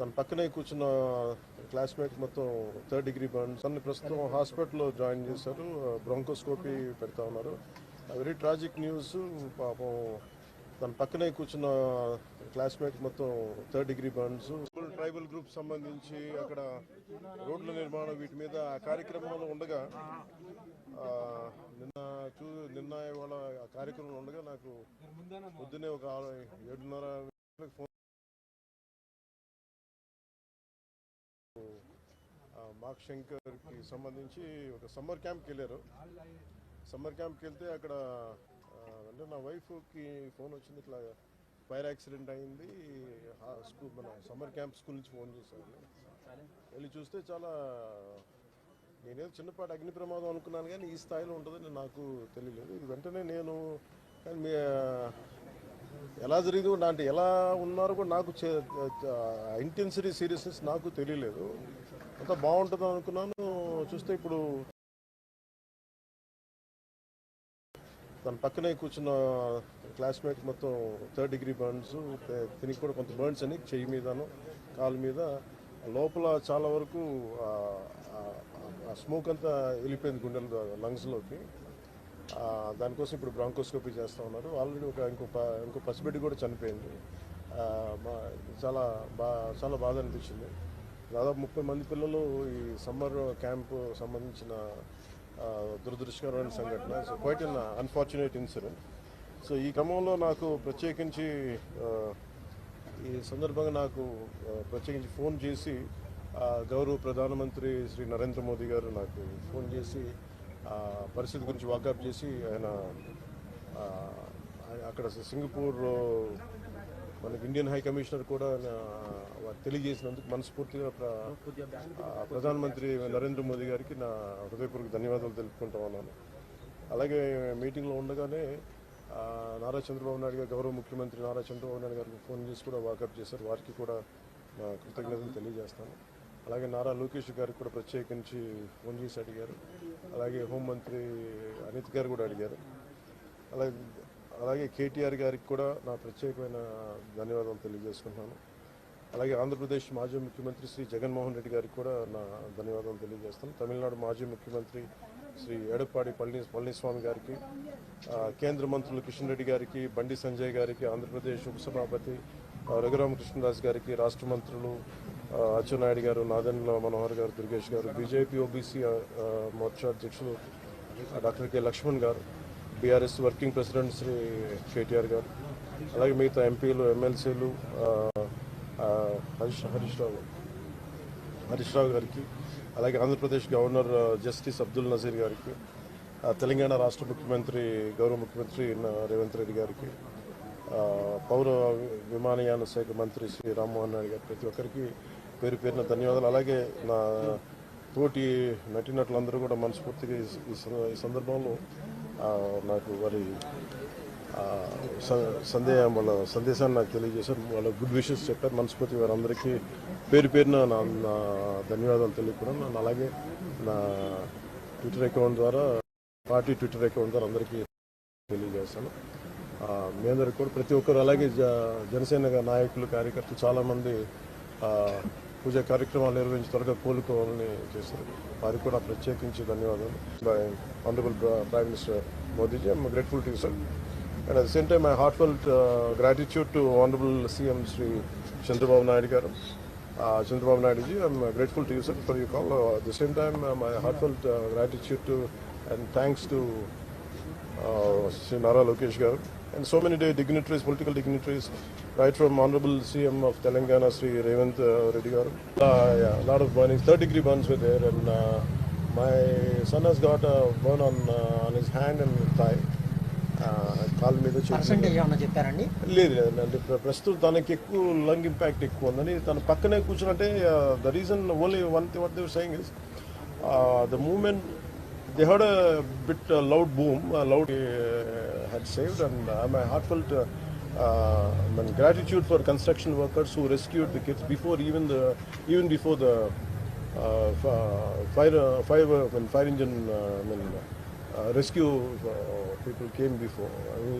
తన పక్కనే కూర్చున్న క్లాస్మేట్ మొత్తం థర్డ్ డిగ్రీ బర్న్. తను ప్రస్తుతం హాస్పిటల్లో జాయిన్ చేశారు. బ్రోంకోస్కోపీ పెడతా ఉన్నారు. Very tragic news. పాపం తన పక్కనే కూర్చున్న క్లాస్మేట్ మొత్తం third degree burns. Tribal group సంబంధించి అక్కడ రోడ్ల నిర్మాణం వీటి మీద ఆ కార్యక్రమంలో ఉండగా నిన్న చూ నిన్న ఇవాళ ఆ కార్యక్రమంలో ఉండగా నాకు పొద్దున్నే ఒక ఆరు- ఏడున్నర ఆ, శంకర్కి సంబంధించి ఒక సమ్మర్ క్యాంప్కి వెళ్ళారు. సమ్మర్ క్యాంప్కి వెళ్తే అక్కడ అంటే నా వైఫ్కి ఫోన్ వచ్చింది. ఇట్లా ఫైర్ యాక్సిడెంట్ అయింది. ఆ స్కూల్ మన సమ్మర్ క్యాంప్ స్కూల్ నుంచి ఫోన్ చేశాను వెళ్ళి చూస్తే చాలా నేనేదో చిన్నపాటి అగ్ని ప్రమాదం అనుకున్నాను కానీ ఈ స్థాయిలో ఉంటుందని నాకు తెలియలేదు. ఇది వెంటనే నేను కానీ మీ ఎలా జరిగింది కూడా అంటే ఎలా ఉన్నారో కూడా నాకు ఇంటెన్సిటీ సీరియస్నెస్ నాకు తెలియలేదు. అంత బాగుంటుంది అనుకున్నాను. చూస్తే ఇప్పుడు తన పక్కనే కూర్చున్న క్లాస్మేట్ మొత్తం థర్డ్ డిగ్రీ బర్న్స్ తినికి కూడా కొంత బర్న్స్ అని చెయ్యి మీదను కాలు మీద. లోపల చాలా వరకు స్మోక్ అంతా వెళ్ళిపోయింది గుండెల లంగ్స్లోకి. దానికోసం ఇప్పుడు బ్రాంకోస్కోపీ చేస్తూ ఉన్నారు. ఆల్రెడీ ఒక ఇంకో ఇంకో పసిబిడ్డ కూడా చనిపోయింది. చాలా బా చాలా బాధ అనిపించింది. దాదాపు ముప్పై మంది పిల్లలు ఈ సమ్మర్ క్యాంపు సంబంధించిన దురదృష్టకరమైన సంఘటన. So quite in unfortunate incident so ఈ క్రమంలో నాకు ప్రత్యేకించి ఈ సందర్భంగా నాకు ప్రత్యేకించి ఫోన్ చేసి గౌరవ ప్రధానమంత్రి శ్రీ నరేంద్ర మోదీ గారు నాకు ఫోన్ చేసి పరిస్థితి గురించి వాకప్ చేసి ఆయన అక్కడ సింగపూర్ మనకి ఇండియన్ హై కమిషనర్ కూడా తెలియజేసినందుకు మనస్ఫూర్తిగా ప్రధానమంత్రి నరేంద్ర మోదీ గారికి నా హృదయపూర్వక ధన్యవాదాలు తెలుపుకుంటా ఉన్నాను. అలాగే మీటింగ్లో ఉండగానే నారా చంద్రబాబు నాయుడు గారు గౌరవ ముఖ్యమంత్రి నారా చంద్రబాబు నాయుడు గారికి ఫోన్ చేసి కూడా వాకప్ చేశారు. వారికి కూడా నా కృతజ్ఞతలు తెలియజేస్తాను. అలాగే నారా లోకేష్ గారికి కూడా ప్రత్యేకించి ఫోన్ చేసి అడిగారు. అలాగే హోంమంత్రి అనిత్ గారు కూడా అడిగారు. అలాగే అలాగే కేటీఆర్ గారికి కూడా నా ప్రత్యేకమైన ధన్యవాదాలు తెలియజేసుకుంటున్నాను. అలాగే ఆంధ్రప్రదేశ్ మాజీ ముఖ్యమంత్రి శ్రీ జగన్మోహన్ రెడ్డి గారికి కూడా నా ధన్యవాదాలు తెలియజేస్తాను. తమిళనాడు మాజీ ముఖ్యమంత్రి శ్రీ ఎడప్పాడి పళని పళనిస్వామి గారికి కేంద్ర మంత్రులు కిషన్ రెడ్డి గారికి బండి సంజయ్ గారికి ఆంధ్రప్రదేశ్ ఉపసభాపతి ఆ, రఘురామకృష్ణదాస్ గారికి రాష్ట్ర మంత్రులు అచ్చెన్నాయుడు గారు నాదెండ్ల మనోహర్ గారు దుర్గేష్ గారు బీజేపీ ఓబీసీ మోర్చా అధ్యక్షులు doctor K Lakshman garu BRS working president Shri KTR garu అలాగే మిగతా ఎంపీలు ఎమ్మెల్సీలు హరీష్ హరీష్ రావు హరీష్ రావు గారికి అలాగే ఆంధ్రప్రదేశ్ గవర్నర్ జస్టిస్ అబ్దుల్ నజీర్ గారికి తెలంగాణ రాష్ట్ర ముఖ్యమంత్రి గౌరవ ముఖ్యమంత్రి రేవంత్ రెడ్డి గారికి పౌర విమానయాన శాఖ మంత్రి శ్రీ రామ్మోహన్ నాయుడు గారు ప్రతి ఒక్కరికి పేరు పేరున ధన్యవాదాలు. అలాగే నా తోటి నటినటులందరూ కూడా మనస్ఫూర్తిగా ఈ- ఈ సందర్భంలో నాకు వారి సందేహం వాళ్ళ సందేశాన్ని నాకు తెలియజేశారు. వాళ్ళ గుడ్ విషెస్ చెప్పారు. మనస్ఫూర్తి వారందరికీ పేరు పేరున నా నా ధన్యవాదాలు తెలియకుండా అలాగే నా ట్విట్టర్ అకౌంట్ ద్వారా పార్టీ ట్విట్టర్ అకౌంట్ ద్వారా అందరికీ తెలియజేస్తాను. ఆ, మీ అందరికి కూడా ప్రతి ఒక్కరు అలాగే జ- జనసేన నాయకులు కార్యకర్తలు చాలామంది పూజ కార్యక్రమాలు నిర్వహించి త్వరగా కోలుకోవాలని చేశారు. వారికి కూడా ప్రత్యేకించి ధన్యవాదాలు. By honourable prime minister Modi ji I'm grateful to sir and at the same time my heartful gratitude to honourable CM Shri Chandrababu Naidu garu. Chandrababu Chandrababu Naidu grateful to uh, grateful to you, sir, for your call. Uh, at the gratitude to and thanks to Shri Nara Lokesh garu and so many day dignitaries political dignitaries right from honourable CM of Telangana Shri Revanth Reddy garu lad of burning third degree burns with air and my son has got burn on on his hand and thigh call మీద చెప్పారండి? లేదు లేదండి ప్రస్తుతం తనకి ఎక్కువ lung impact ఎక్కువ ఉందని తన పక్కనే కూర్చున్నట్టే the reason only one one they were saying is the moment They heard a bit uh, loud boom, uh, loud uh, had saved, and uh, my heartfelt uh, uh, gratitude for construction workers who rescued the kids before even the even before the uh, uh fire uh, fire uh, fire engine uh, I mean, uh, rescue uh, people came before. I mean,